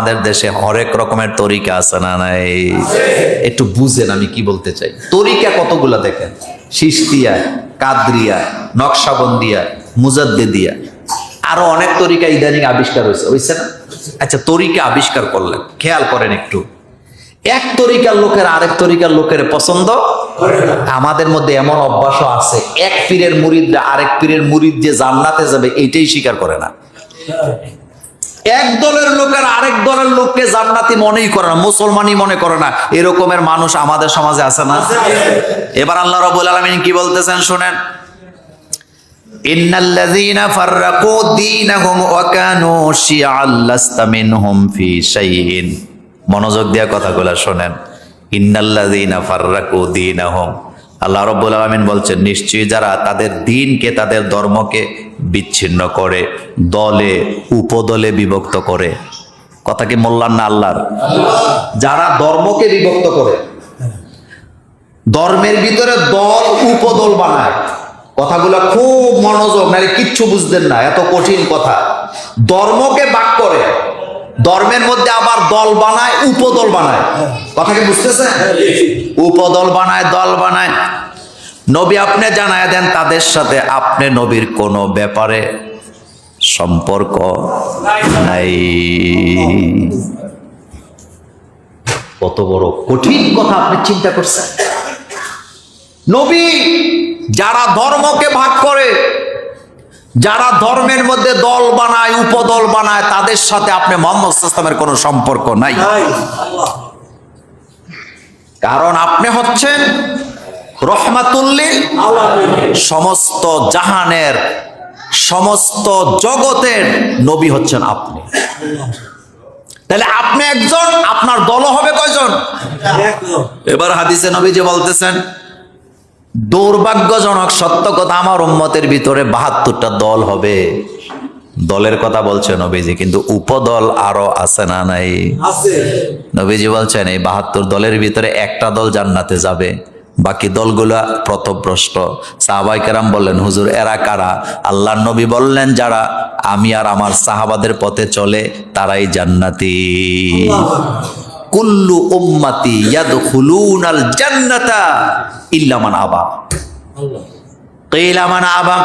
আমাদের দেশে হরেক রকমের তরিকা আছে, না নাই একটু বুঝেন আমি কি বলতে চাই। তরিকা কতগুলা দেখেন? সিস্তিয়া, কাদরিয়া, নকশাবন্দিয়া, মুজাদ্দেদিয়া। আরও অনেক তরিকা ইদানিং আবিষ্কার হয়েছে হয়েছে না? আচ্ছা তরিকা আবিষ্কার করলেন, খেয়াল করেন একটু। এক তরিকার লোকের আরেক তরিকার লোকের পছন্দ? আমাদের মধ্যে এমন অভ্যাসও আছে, এক পীরের মুরিদরা আরেক পীরের মুরিদ যে জান্নাতে যাবে, এইটাই স্বীকার করে না। এক দলের লোকের আরেক দলের লোককে জান্নাতি মনেই করে না মুসলমানই মনে করে না। এরকমের মানুষ আমাদের সমাজে আছে না? এবার আল্লাহ রাব্বুল আলামিন কি বলতেছেন শুনেন? ইন্নাল্লাযীনা ফাররাকু দীনাহুম ওয়া কানু শিয়া'আন লাস্তা মিনহুম ফি শাইইন। মনোযোগ দিয়ে কথাগুলো শুনেন। ইন্নাল্লাযীনা ফাররাকু দীনাহুম। আল্লাহ রাব্বুল আলামিন বলছেন নিশ্চয়ই যারা তাদের দিনকে তাদের ধর্মকে বিচ্ছিন্ন করে দলে উপদলে বিভক্ত করে। কথা কি মোল্লার না আল্লাহর? যারা ধর্মকে বিভক্ত করে ধর্মের ভিতরে দল উপদল বানায়। কথাগুলো খুব মনোযোগ নাহলে কিচ্ছু বুঝতেন না এত কঠিন কথা। ধর্মকে বাক করে ধর্মের মধ্যে আবার দল বানায় উপদল বানায়। কথা কি বুঝতেছেন? উপদল বানায় দল বানায়। নবী আপনি জানায় দেন তাদের সাথে আপনি নবীর কোনো ব্যাপারে সম্পর্ক নাই। কত বড় কঠিন কথা আপনি চিন্তা করছেন। নবী যারা ধর্মকে ভাগ করে যারা ধর্মের মধ্যে দল বানায় উপদল বানায় তাদের সাথে আপনি মোহাম্মদ ইসলামের কোনো সম্পর্ক নাই। কারণ আপনি হচ্ছেন রহমাতুল্লিল সমস্ত জাহানের সমস্ত জগতের নবী হচ্ছেন আপনি। তাহলে আপনি একজন আপনার দল হবে কয়জন? এবার হাদিসে নবী যে বলতেছেন দুর্ভাগ্যজনক সত্য কথা আমার উম্মতের ভিতরে বাহাত্তরটা দল হবে। দলের কথা বলছে নবীজি কিন্তু উপদল আরও আছে না নাই? নবীজি বলছেন এই বাহাত্তর দলের ভিতরে একটা দল জান্নাতে যাবে। বাকি দলগুলা প্রতভ্রষ্ট সাহাবাই কেরাম বললেন হুজুর এরা কারা আল্লাহ নবী বললেন যারা আমি আর আমার সাহাবাদের পথে চলে তারাই জান্নাতি কুল্লু উম্মতি ইয়াদখুলুনাল জান্নাতা ইল্লা মান আবা কিলা মান আবা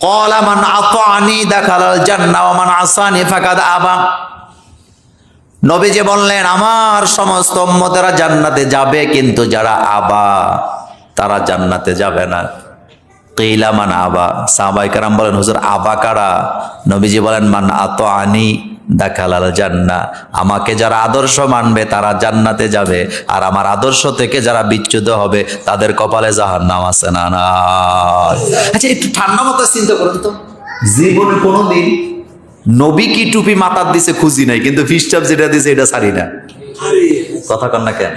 قال من أطعني دخل الجنة ومن عصاني فقد أبى নবীজি বললেন, আমার সমস্ত উম্মতেরা জান্নাতে যাবে, কিন্তু যারা আবা, তারা জান্নাতে যাবে না। কিলা মান আবা? সাহাবাই কারাম বলেন, হুজুর, আবা কারা? নবীজি বলেন, মান আত আনি দেখালাল জান্না। আমাকে যারা আদর্শ মানবে, তারা জান্নাতে যাবে। আর আমার আদর্শ থেকে যারা বিচ্যুত হবে, তাদের কপালে জাহার নাম আছে না আচ্ছা একটু ঠান্ডা মাথায় চিন্তা করুন তো। জীবনে কোনোদিন নবী কি টুপি মাথার দিছে খুঁজি নাই, কিন্তু ফিস্টাপ যেটা দিছে এটা সারি না। কথা কন না কেন?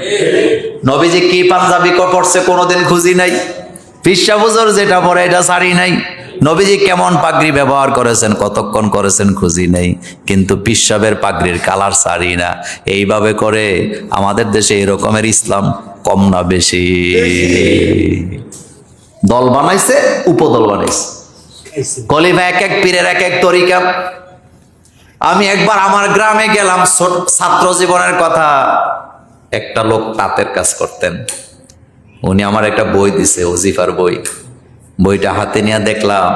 নবীজি কি পাঞ্জাবি পড়ছে কোনোদিন খুঁজি নাই। বুজর যেটা পরে এটা সারি নাই। নবীজি কেমন পাগড়ি ব্যবহার করেছেন, কতক্ষণ করেছেন খুঁজি নেই। কিন্তু পিসাবের পাগড়ির কালার সারি না। এইভাবে করে আমাদের দেশে এরকমের ইসলাম কম না বেশি। দল বানাইছে, উপদল বানাইছে। কলিফা এক এক পীরের এক এক তরিকা। আমি একবার আমার গ্রামে গেলাম ছাত্র জীবনের কথা। একটা লোক তাঁতের কাজ করতেন। উনি আমার একটা বই দিছে, ওজিফার বই। বইটা হাতে নিয়ে দেখলাম,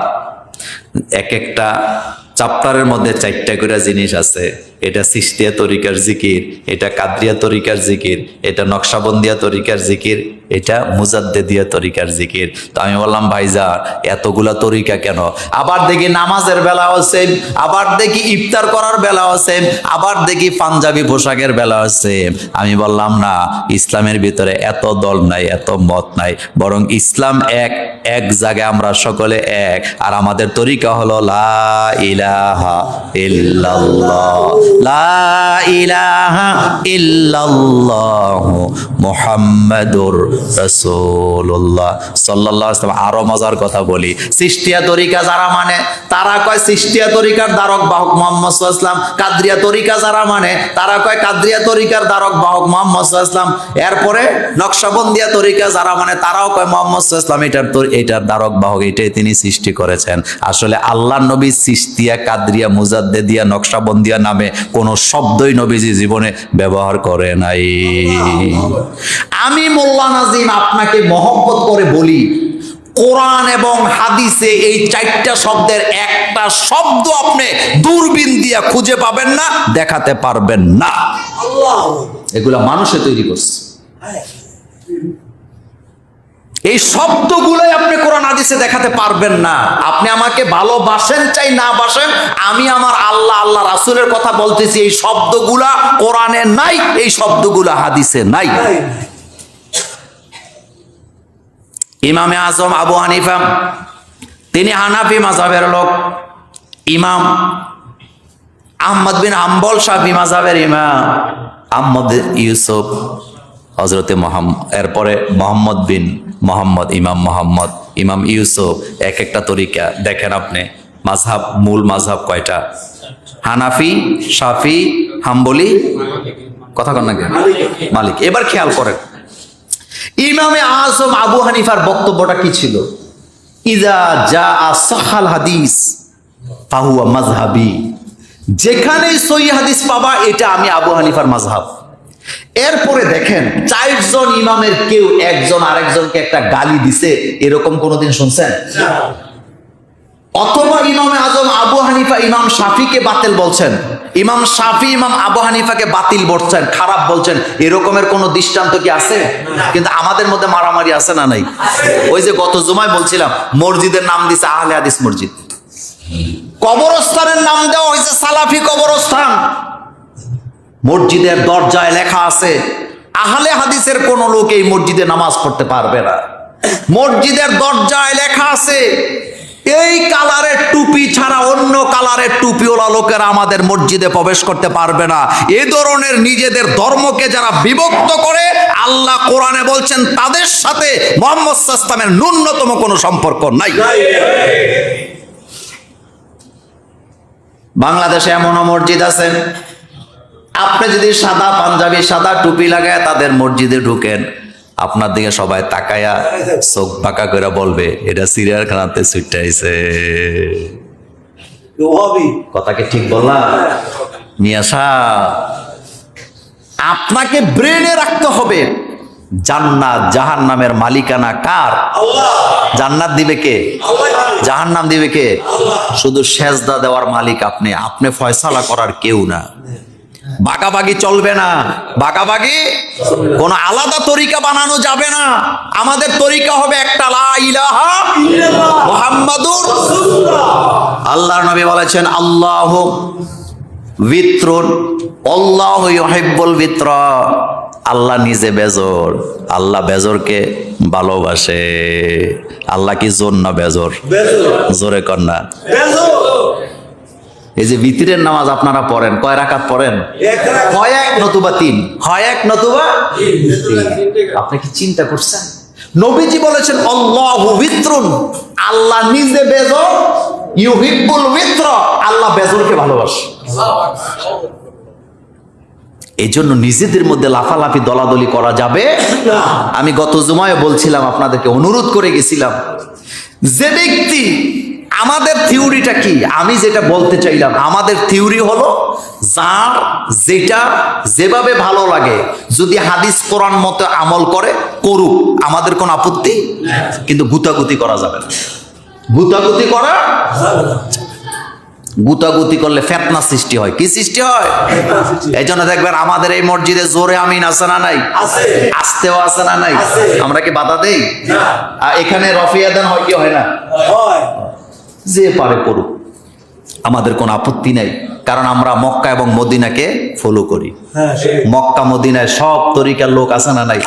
এক একটা চাপ্টারের মধ্যে চারটা করে জিনিস আছে। এটা সিস্তিয়া তরিকার জিকির, এটা কাদরিয়া তরিকার জিকির, এটা নকশাবন্দিয়া তরিকার জিকির, এটা মুজাদ্দেদিয়া তরিকার জিকির। তো আমি বললাম ভাইজান এতগুলা তরিকা কেন? আবার দেখি নামাজের বেলা আছে আবার দেখি ইফতার করার বেলা আছে আবার দেখি পাঞ্জাবি পোশাকের বেলা আছে আমি বললাম, না, ইসলামের ভিতরে এত দল নাই, এত মত নাই, বরং ইসলাম এক এক জায়গায় আমরা সকলে এক। আর আমাদের তরিকা হলো আরও মজার কথা বলি। সৃষ্টিয়া তরিকা যারা মানে তারা কয় সৃষ্টিয়া তরিকার দ্বারক বাহক মোহাম্মদ ইসলাম কাদরিয়া তরিকা যারা মানে তারা কয় কাদরিয়া তরিকার দ্বারক বাহক মোহাম্মদ ইসলাম এরপরে নকশাবন্দিয়া তরিকা যারা মানে তারাও কয় মোহাম্মদ তো এটার দ্বারক বাহক এটাই তিনি সৃষ্টি করেছেন। আসলে আল্লাহ নবী সিস্তিয়া কাদরিয়া মুজাদ্দেদিয়া নকশাবন্দিয়া নামে কোনো শব্দই নবীজি জীবনে ব্যবহার করে নাই। আমি মোল্লা নাজিম আপনাকে মহব্বত করে বলি কোরআন এবং হাদিসে এই চারটা শব্দের একটা শব্দ আপনি দূরবীন দিয়া খুঁজে পাবেন না দেখাতে পারবেন না। আল্লাহ এগুলা মানুষে তৈরি করছে। এই শব্দগুলোই আপনি কোরআন হাদিসে দেখাতে পারবেন না। আপনি আমাকে ভালোবাসেন চাই না বাসেন, আমি আমার আল্লাহ আল্লাহ রাসূলের কথা বলতেছি, এই শব্দগুলা কোরআনে নাই, এই শব্দগুলা হাদিসে নাই। ইমামে আজম আবু হানিফা, তিনি হানাফি মাজাবের লোক। ইমাম আহমদ বিন আম্বল শাফি মাজাবের ইমাম আহমদ ইউসুফ। হজরতে মোহাম্মদ এরপরে মোহাম্মদ বিন মোহাম্মদ, ইমাম মোহাম্মদ, ইমাম ইউসুফ, এক একটা তরিকা। দেখেন আপনি মাঝহাব মূল মাঝহাব কয়টা? হানাফি, শাফি, হাম্বলি? কথা কন না? মালিক। এবার খেয়াল করেন। ইমামে আজম আবু হানিফার বক্তব্যটা কি ছিল? ইজা যা সহাল হাদিস, ফাহুয়া মাজহাবি যেখানেই সহি হাদিস পাবা, এটা আমি আবু হানিফার মাজহাব এরপরে দেখেন, চারজন ইমামের কেউ একজন আরেকজনকে একটা গালি দিছে, এরকম কোনোদিন শুনছেন? অথবা ইমামে আজম আবু হানিফা, ইমাম শাফিকে বাতিল বলছেন। ইমাম শাফি, ইমাম আবু হানিফাকে বাতিল বলছেন, খারাপ বলছেন, এরকমের কোনো দৃষ্টান্ত কি আছে? কিন্তু আমাদের মধ্যে মারামারি আছে না নাই? ওই যে গত জুমায় বলছিলাম, মসজিদের নাম দিছে আহলে হাদিস মসজিদ। কবরস্থানের নাম দেওয়া হয়েছে সালাফি কবরস্থান। মসজিদের দরজায় লেখা আছে, আহলে হাদিসের কোন লোক এই মসজিদে নামাজ পড়তে পারবে না। মসজিদের দরজায় লেখা আছে, এই কালারের টুপি ছাড়া অন্য কালারের টুপিওয়ালা লোকেরা আমাদের মসজিদে প্রবেশ করতে পারবে না। এ ধরনের নিজেদের ধর্মকে যারা বিভক্ত করে, আল্লাহ কোরআনে বলছেন, তাদের সাথে মোহাম্মদ সাস্তামের ন্যূনতম কোনো সম্পর্ক নাই। বাংলাদেশে এমনও মসজিদ আছে আপনি যদি সাদা পাঞ্জাবি সাদা টুপি লাগায় তাদের মসজিদে ঢুকেন আপনার দিকে সবাই তাকায়া চোখ পাকা করে বলবে এটা সিরিয়াল খানাতে ছুটাইছে ওহাবি কথা কি ঠিক বললাম মিয়া সাহ, আপনাকে ব্রেনে রাখতে হবে। জান্নাত জাহান নামের মালিকানা কার? জান্নাত দিবে কে? জাহান নাম দিবে কে? শুধু সেজদা দেওয়ার মালিক আপনি আপনি ফয়সালা করার কেউ না। বাগাবাগি চলবে না। বাগাবাগি কোন আলাদা তরিকা বানানো যাবে না। আমাদের তরিকা হবে একটা লা ইলাহা মুহাম্মাদুর আল্লাহর নবী বলেছেন আল্লাহ বিত্রুন আল্লাহ ইউহিব্বুল বিত্র। আল্লাহ নিজে বেজর। আল্লাহ বেজরকে ভালোবাসে। আল্লাহ কি জোর না বেজর? জোরে কন্যা এই যে ভিতরের নামাজ আপনারা পড়েন কয় রাকাত পড়েন? হয় এক নতুবা তিন। হয় এক নতুবা আপনি কি চিন্তা করছেন? নবীজি বলেছেন আল্লাহু বিত্রুন আল্লাহ নিজে বেজর ইউহিব্বুল বিত্র আল্লাহ বেজরকে ভালোবাসে। এই জন্য নিজেদের মধ্যে লাফালাফি দলাদলি করা যাবে আমি গত জুমায় বলছিলাম আপনাদেরকে অনুরোধ করে গেছিলাম যে ব্যক্তি আমাদের থিওরিটা কি? আমি যেটা বলতে চাইলাম আমাদের থিওরি হলো যার যেটা যেভাবে ভালো লাগে যদি হাদিস কোরআন মতো আমল করে করুক। আমাদের কোনো আপত্তি? কিন্তু গুতাগুতি করা যাবে না। গুতাগুতি করা গুতাগুতি করলে ফেতনা সৃষ্টি হয়। কি সৃষ্টি হয়? এই জন্য দেখবেন আমাদের এই মসজিদে জোরে আমিন আছে না নাই? আসতেও আছে না নাই? আমরা কি বাধা দেই? এখানে রফিয়াদান হয় কি হয় না? হয়। যে পারে করুক আমাদের কোনো আপত্তি নাই কারণ আমরা মক্কা এবং মদিনাকে ফলো করি। হ্যাঁ মক্কা মদিনায় সব তরিকার লোক আছে না নাই?